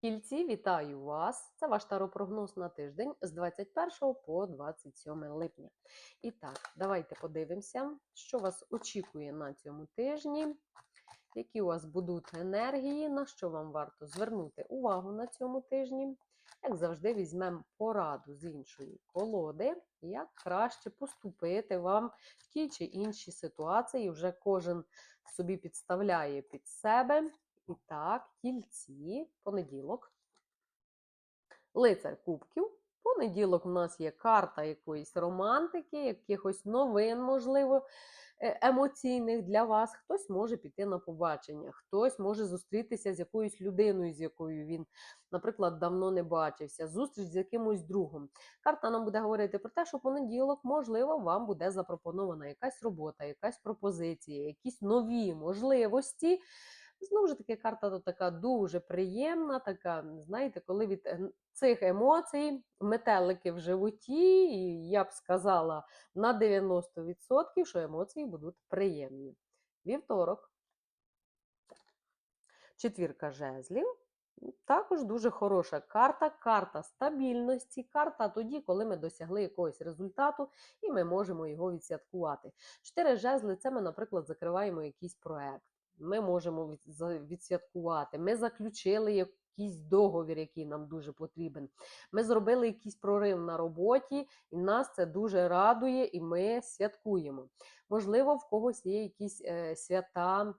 Кільці, вітаю вас! Це ваш таропрогноз на тиждень з 21 по 27 липня. І так, давайте подивимося, що вас очікує на цьому тижні, які у вас будуть енергії, на що вам варто звернути увагу на цьому тижні. Як завжди, візьмемо пораду з іншої колоди, як краще поступити вам в тій чи іншій ситуації. Вже кожен собі підставляє під себе. І так, кільці, понеділок. Лицар кубків. Понеділок у нас є карта якоїсь романтики, якихось новин, можливо, е, емоційних для вас. Хтось може піти на побачення, хтось може зустрітися з якоюсь людиною, з якою він, наприклад, давно не бачився, зустріч з якимось другом. Карта нам буде говорити про те, що понеділок, можливо, вам буде запропонована якась робота, якась пропозиція, якісь нові можливості. Знову ж таки, карта тут така дуже приємна, така, знаєте, коли від е, цих емоцій метелики в животі, і я б сказала на 90%, що емоції будуть приємні. Вівторок. Четвірка жезлів. Також дуже хороша карта, карта стабільності, карта тоді, коли ми досягли якогось результату і ми можемо його відсвяткувати. Чотири жезли це ми, наприклад, закриваємо якийсь проект ми можемо відсвяткувати. Ми заключили якийсь договір, який нам дуже потрібен. Ми зробили якийсь прорив на роботі, і нас це дуже радує, і ми святкуємо. Можливо, в когось є якісь е, свята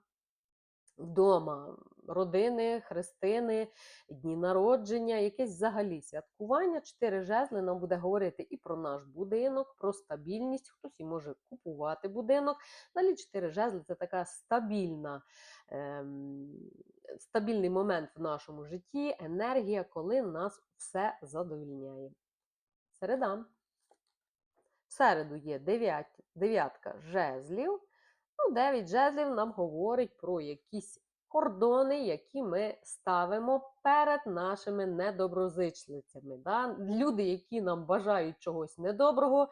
вдома, родини, хрестини, дні народження, якесь взагалі святкування. Чотири жезли нам буде говорити і про наш будинок, про стабільність. Хтось і може купувати будинок. Далі чотири жезли це така стабільна. Ем, стабільний момент в нашому житті, енергія, коли нас все задовільняє. Середа. В середу є дев'ятка жезлів. Ну, 9 жезлів нам говорить про якісь кордони, які ми ставимо перед нашими недоброзичливцями. Да? Люди, які нам бажають чогось недоброго,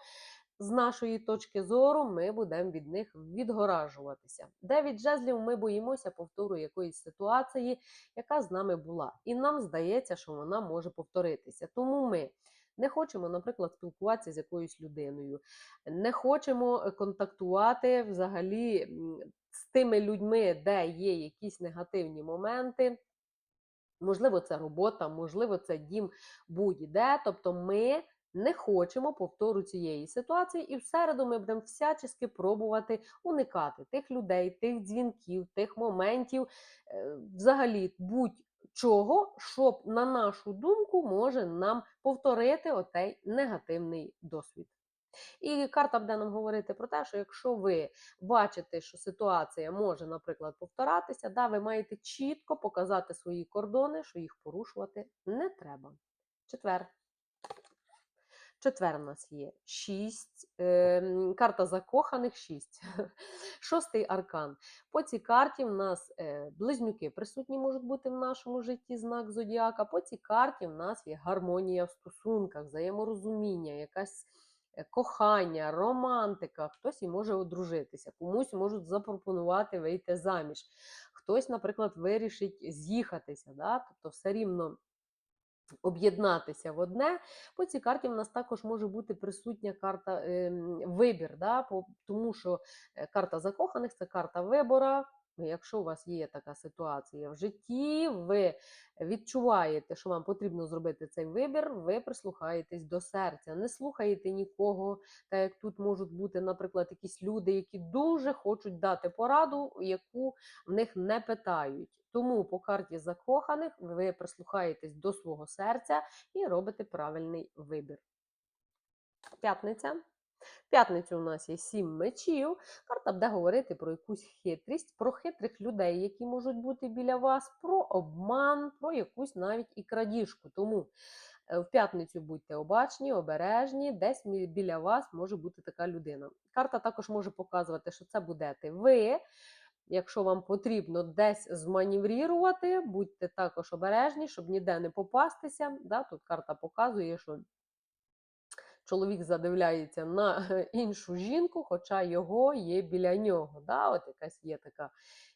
з нашої точки зору, ми будемо від них відгоражуватися. Дев'ять жезлів ми боїмося повтору якоїсь ситуації, яка з нами була. І нам здається, що вона може повторитися. Тому ми не хочемо, наприклад, спілкуватися з якоюсь людиною, не хочемо контактувати взагалі тими людьми, де є якісь негативні моменти. Можливо, це робота, можливо, це дім будь-де. Тобто ми не хочемо повтору цієї ситуації, і в середу ми будемо всячески пробувати уникати тих людей, тих дзвінків, тих моментів, е, взагалі будь чого, що, на нашу думку, може нам повторити отей негативний досвід. І карта буде нам говорити про те, що якщо ви бачите, що ситуація може, наприклад, повторатися, да, ви маєте чітко показати свої кордони, що їх порушувати не треба. Четвер. Четвер у нас є 6, е, карта закоханих 6. Шостий аркан. По цій карті в нас е, близнюки присутні можуть бути в нашому житті знак зодіака. По цій карті в нас є гармонія в стосунках, взаєморозуміння, якась кохання, романтика. Хтось і може одружитися, комусь можуть запропонувати вийти заміж. Хтось, наприклад, вирішить з'їхатися. Да? Тобто, все рівно об'єднатися в одне. По цій карті в нас також може бути присутня карта е, вибір, да? Тому що е, карта закоханих це карта вибора. Якщо у вас є така ситуація в житті, ви відчуваєте, що вам потрібно зробити цей вибір, ви прислухаєтесь до серця, не слухаєте нікого, так як тут можуть бути, наприклад, якісь люди, які дуже хочуть дати пораду, яку в них не питають. Тому по карті закоханих ви прислухаєтесь до свого серця і робите правильний вибір. П'ятниця. П'ятницю у нас є сім мечів. Карта буде говорити про якусь хитрість, про хитрих людей, які можуть бути біля вас, про обман, про якусь навіть і крадіжку. Тому е, в п'ятницю будьте обачні, обережні, десь біля вас може бути така людина. Карта також може показувати, що це будете ви. Якщо вам потрібно десь зманеврувати, будьте також обережні, щоб ніде не попастися. Да? Тут карта показує, що чоловік задивляється на іншу жінку, хоча його є біля нього. Да? От якась є така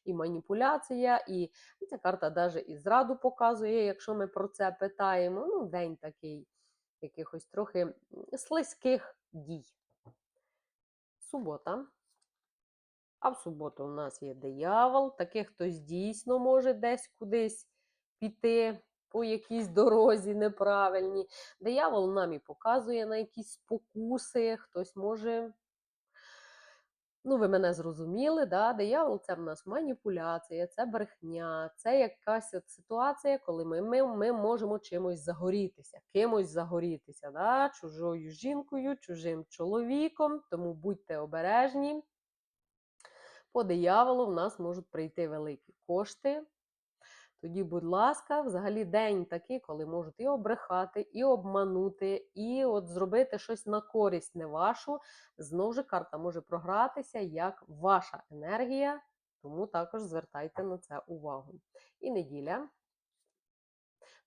і маніпуляція, і ця карта навіть і зраду показує, якщо ми про це питаємо. Ну, день такий якихось трохи слизьких дій. Субота. А в суботу у нас є диявол. Таких хтось дійсно може десь кудись піти по якійсь дорозі неправильній. Диявол нам і показує на якісь спокуси, хтось може. Ну, ви мене зрозуміли, да? диявол це в нас маніпуляція, це брехня, це якась от ситуація, коли ми, ми, ми можемо чимось загорітися, кимось загорітися, да? чужою жінкою, чужим чоловіком, тому будьте обережні. По дияволу в нас можуть прийти великі кошти. Тоді, будь ласка, взагалі день такий, коли можуть і обрехати, і обманути, і от зробити щось на користь не вашу. Знову ж карта може програтися як ваша енергія, тому також звертайте на це увагу. І неділя.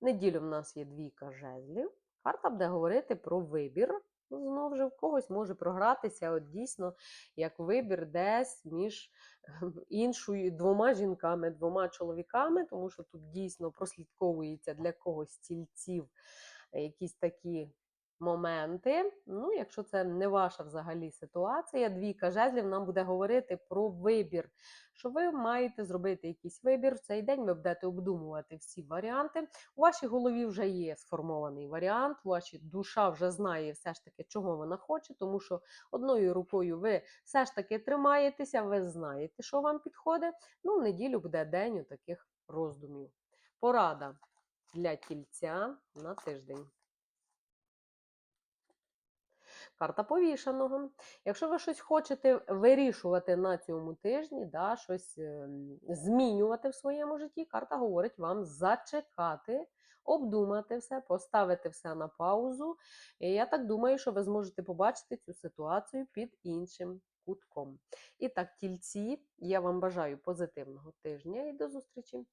Неділю в нас є двійка жезлів. Карта буде говорити про вибір. Ну, Знову ж в когось може програтися, от дійсно, як вибір десь між іншою двома жінками, двома чоловіками, тому що тут дійсно прослідковується для когось тільців е, якісь такі моменти. Ну, якщо це не ваша взагалі ситуація, двійка жезлів нам буде говорити про вибір, що ви маєте зробити якийсь вибір в цей день. Ви будете обдумувати всі варіанти. У вашій голові вже є сформований варіант, ваша душа вже знає все ж таки, чого вона хоче, тому що одною рукою ви все ж таки тримаєтеся, ви знаєте, що вам підходить. Ну, в неділю буде день у таких роздумів. Порада для тільця на тиждень. Карта повішаного. Якщо ви щось хочете вирішувати на цьому тижні, да, щось ем, змінювати в своєму житті, карта говорить вам зачекати, обдумати все, поставити все на паузу. І я так думаю, що ви зможете побачити цю ситуацію під іншим кутком. І так, тільці, я вам бажаю позитивного тижня і до зустрічі!